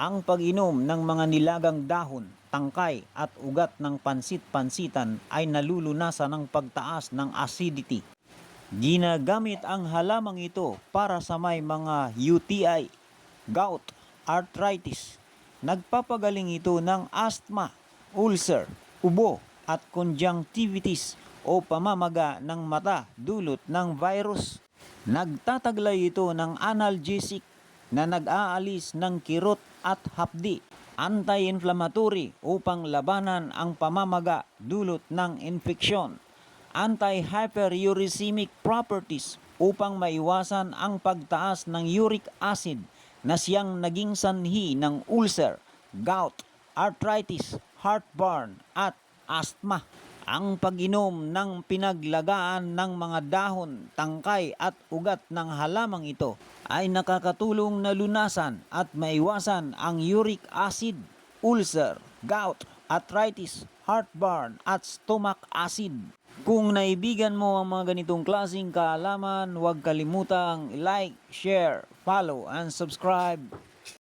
Ang pag-inom ng mga nilagang dahon, tangkay at ugat ng pansit-pansitan ay nalulunasan ng pagtaas ng acidity. Ginagamit ang halamang ito para sa may mga UTI, gout, arthritis. Nagpapagaling ito ng asthma, ulcer, ubo at conjunctivitis o pamamaga ng mata dulot ng virus. Nagtataglay ito ng analgesic na nag-aalis ng kirot at hapdi, anti-inflammatory upang labanan ang pamamaga dulot ng infeksyon, anti-hyperuricemic properties upang maiwasan ang pagtaas ng uric acid na siyang naging sanhi ng ulcer, gout, arthritis, heartburn at asthma. Ang pag-inom ng pinaglagaan ng mga dahon, tangkay at ugat ng halamang ito ay nakakatulong na lunasan at maiwasan ang uric acid, ulcer, gout, arthritis, heartburn at stomach acid. Kung naibigan mo ang mga ganitong klaseng kaalaman, huwag kalimutang like, share, follow, and subscribe